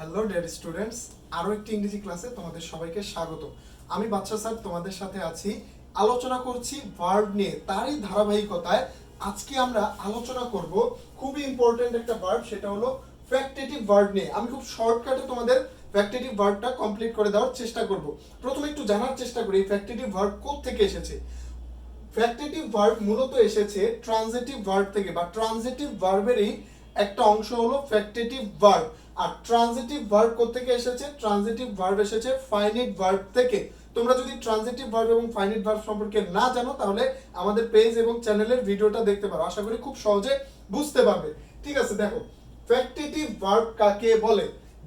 Hello dear students আরও একটি ইংরেজি ক্লাসে তোমাদের সবাইকে স্বাগত। আমি বাচ্চা স্যার, তোমাদের সাথে আছি। আলোচনা করছি ভার্ব নিয়ে। তারই ধারাবাহিকতায় আজকে আমরা আলোচনা করব খুবই ইম্পর্টেন্ট একটা ভার্ব সেটা হলো ফ্যাক্টেটিভ ভার্ব নিয়ে। আমি খুব শর্টকাটে তোমাদের ফ্যাক্টেটিভ ভার্বটা কমপ্লিট করে দেওয়ার চেষ্টা করব। প্রথমে একটু জানার চেষ্টা করি ফ্যাক্টেটিভ ভার্ব থেকে এসেছে? ফ্যাক্টেটিভ ভার্ব মূলত এসেছে ট্রানজিটিভ ভার্ব থেকে, বা ট্রানজিটিভ ভার্বেরই একটা অংশ হলো ফ্যাক্টেটিভ ভার্ব আর ট্রানজিটিভ ভার্ব থেকে এসেছে? ট্রানজিটিভ ভার্ব এসেছে ফাইনিট ভার্ব থেকে। তোমরা যদি ট্রানজিটিভ ভার্ব এবং ফাইনিট ভার্ব সম্পর্কে না জানো, তাহলে আমাদের পেজ এবং চ্যানেলের ভিডিওটা দেখতে পারো। আশা করি খুব সহজে বুঝতে পারবে। ঠিক আছে, দেখো। ফ্যাক্টেটিভ ভার্ব কাকে বলে?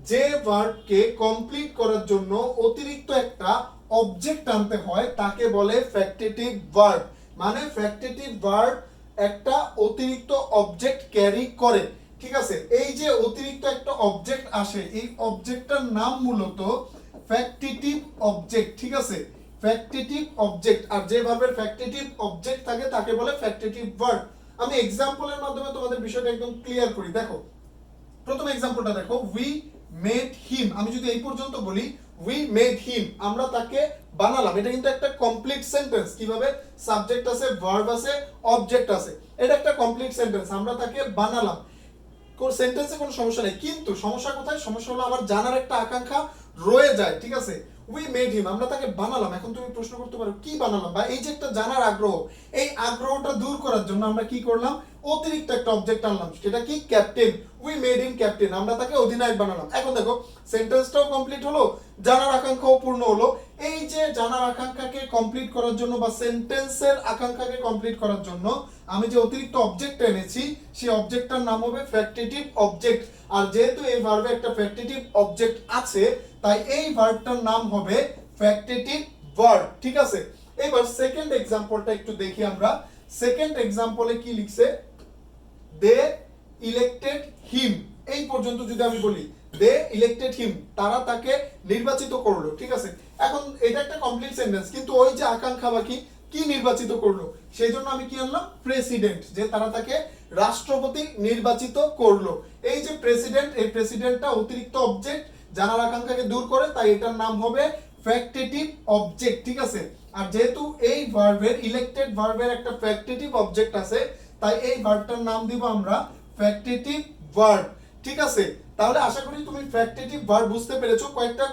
যে ভার্বকে কমপ্লিট করার জন্য অতিরিক্ত একটা অবজেক্ট আনতে হয়, তাকে বলে ফ্যাক্টেটিভ ভার্ব মানে ফ্যাক্টেটিভ ভার্ব একটা অতিরিক্ত অবজেক্ট ক্যারি করে। ঠিক আছে? এই যে অতিরিক্ত একটা অবজেক্ট আসে, এই অবজেক্টটার নাম মূলত ফ্যাক্টেটিভ অবজেক্ট ঠিক আছে? ফ্যাক্টেটিভ অবজেক্ট আর যে ফ্যাক্টেটিভ অবজেক্ট থাকে, তাকে বলে ফ্যাক্টিটিভ ভার্ব আমি এক্সাম্পলের মাধ্যমে তোমাদের বিষয়টা একদম ক্লিয়ার করি। দেখো, প্রথম এক্সাম্পলটা দেখো উই মেড হিম আমি যদি এই পর্যন্ত বলি উই মেড হিম আমরা তাকে বানালাম। এটা কিন্তু একটা কমপ্লিট সেন্টেন্স কীভাবে? সাবজেক্ট আছে ভার্ব আছে অবজেক্ট আছে। এটা একটা কমপ্লিট সেন্টেন্স আমরা তাকে বানালাম। সেন্টেন্সে কোনো সমস্যা নেই। কিন্তু সমস্যা কোথায়? সমস্যা হলো আমার জানার একটা আকাঙ্ক্ষা রয়ে যায়, ঠিক আছে? উই মেড হিম আমরা তাকে বানালাম। এখন তুমি প্রশ্ন করতে পারো, কি বানালাম? বা এই যে একটা জানার আগ্রহ, এই আগ্রহটা দূর করার জন্য আমরা কি করলাম? অতিরিক্ত একটা অবজেক্ট আনলাম। সেটা কি? Captain we made him captain আমরা তাকে অধিনায়ক বানালাম। এখন দেখো সেন্টেন্সটাও কমপ্লিট হলো, জানার আকাঙ্ক্ষাও পূর্ণ হলো। এই যে জানার আকাঙ্ক্ষাকে কমপ্লিট করার জন্য বা সেন্টেন্সের আকাঙ্ক্ষাকে কমপ্লিট করার জন্য আমি যে অতিরিক্ত অবজেক্ট এনেছি, সেই অবজেক্টটার নাম হবে ফ্যাক্টেটিভ অবজেক্ট আর যেহেতু এই ভার্বে একটা ফ্যাক্টেটিভ অবজেক্ট আছে, তাই এই ভার্বটার নাম হবে ফ্যাক্টেটিভ ভার্ব ঠিক আছে? এবার সেকেন্ড এক্সাম্পলটা একটু দেখি আমরা। সেকেন্ড এক্সাম্পলে কি লিখছে? দে ইলেক্টেড হিম এই পর্যন্ত যদি আমি বলি দে ইলেক্টেড হিম তারা তাকে নির্বাচিত করল, ঠিক আছে? এখন এটা একটা কমপ্লিট সেন্টেন্স কিন্তু ওই যে আকাঙ্ক্ষা বা কি নির্বাচিত করল? সেই জন্য আমি কি আনলাম? প্রেসিডেন্ট যে তারা তাকে রাষ্ট্রপতি নির্বাচিত করল। এই যে প্রেসিডেন্ট এই প্রেসিডেন্টটা অতিরিক্ত অবজেক্ট জানার আকাঙ্ক্ষাকে দূর করে, তাই এটার নাম হবে ফ্যাক্টেটিভ অবজেক্ট ঠিক আছে? আর যেহেতু এই ভার্বের ইলেক্টেড ভার্বের একটা ফ্যাক্টেটিভ অবজেক্ট আছে, তাই এই ভার্বটার নাম দিব আমরা ফ্যাক্টেটিভ ভার্ব ঠিক আছে? তাহলে আশা করি তুমি ফ্যাক্টেটিভ ভার্ব বুঝতে পেরেছ। কয়েকটা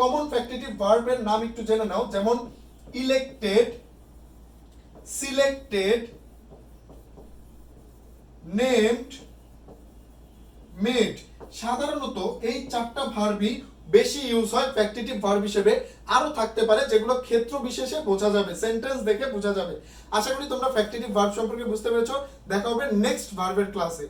কমন ফ্যাক্টেটিভ ভার্বের নাম একটু জেনে নাও। যেমন ইলেক্টেড সিলেক্টেড নেমড মেড সাধারণত এই চারটা ভার্বই বেশি ইউজ হয় ফ্যাক্টেটিভ ভার্ব হিসেবে। আরও থাকতে পারে যেগুলো ক্ষেত্র বিশেষে বোঝা যাবে সেন্টেন্স দেখে বোঝা যাবে। আশা করি তোমরা ফ্যাক্টেটিভ ভার্ব সম্পর্কে বুঝতে পেরেছ। দেখা হবে নেক্সট ভার্বের ক্লাসে